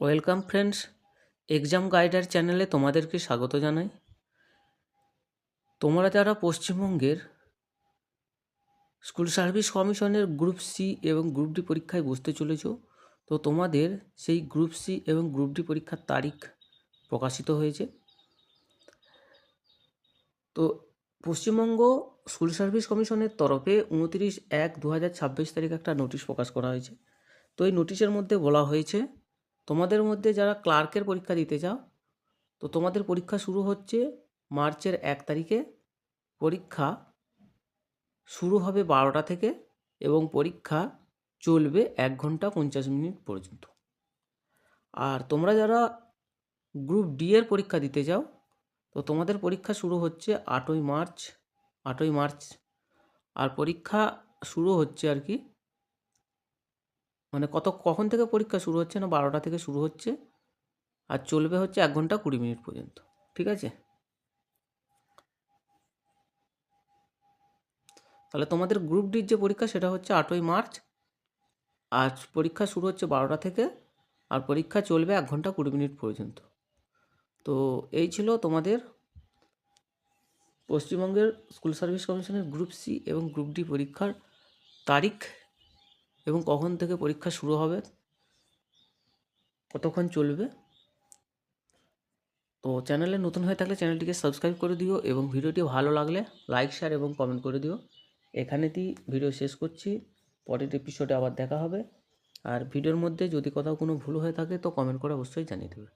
Welcome friends, exam গাইডার চ্যানেলে তোমাদেরকে স্বাগত জানাই। তোমরা যারা পশ্চিমবঙ্গের স্কুল সার্ভিস কমিশনের গ্রুপ সি এবং গ্রুপ ডি পরীক্ষায় বসতে চলেছ, তো তোমাদের সেই গ্রুপ সি এবং গ্রুপ ডি পরীক্ষার তারিখ প্রকাশিত হয়েছে। তো পশ্চিমবঙ্গ স্কুল সার্ভিস কমিশনের তরফে উনতিরিশ এক দু হাজার ছাব্বিশ তারিখ একটা নোটিশ প্রকাশ করা হয়েছে। তো এই নোটিশের মধ্যে বলা হয়েছে তোমাদের মধ্যে যারা ক্লার্কের পরীক্ষা দিতে চাও, তো তোমাদের পরীক্ষা শুরু হচ্ছে মার্চের এক তারিখে। পরীক্ষা শুরু হবে বারোটা থেকে এবং পরীক্ষা চলবে এক ঘণ্টা পঞ্চাশ মিনিট পর্যন্ত। আর তোমরা যারা গ্রুপ ডি এর পরীক্ষা দিতে যাও তো তোমাদের পরীক্ষা শুরু হচ্ছে আটই মার্চ আটই মার্চ। আর পরীক্ষা শুরু হচ্ছে আর কি মানে কত, কখন থেকে পরীক্ষা শুরু হচ্ছে না বারোটা থেকে শুরু হচ্ছে? আর চলবে হচ্ছে এক ঘণ্টা কুড়ি মিনিট পর্যন্ত, ঠিক আছে? তাহলে তোমাদের গ্রুপ ডির যে পরীক্ষা সেটা হচ্ছে আটই মার্চ, আর পরীক্ষা শুরু হচ্ছে বারোটা থেকে, আর পরীক্ষা চলবে এক ঘণ্টা কুড়ি মিনিট পর্যন্ত। তো এই ছিল তোমাদের পশ্চিমবঙ্গের স্কুল সার্ভিস কমিশনের গ্রুপ সি এবং গ্রুপ ডি পরীক্ষার তারিখ। এবং কখন থেকে পরীক্ষা শুরু হবে? কতক্ষণ চলবে? তো চ্যানেলে নতুন হয়ে থাকলে চ্যানেলটিকে সাবস্ক্রাইব করে দিও এবং ভিডিওটি ভালো লাগলে লাইক শেয়ার এবং কমেন্ট করে দিও। এখানেতেই ভিডিও শেষ করছি। পরের এপিসোডে আবার দেখা হবে। আর ভিডিওর মধ্যে যদি কোথাও কোনো ভুল হয়ে থাকে তো কমেন্ট করে অবশ্যই জানিয়ে দেবে।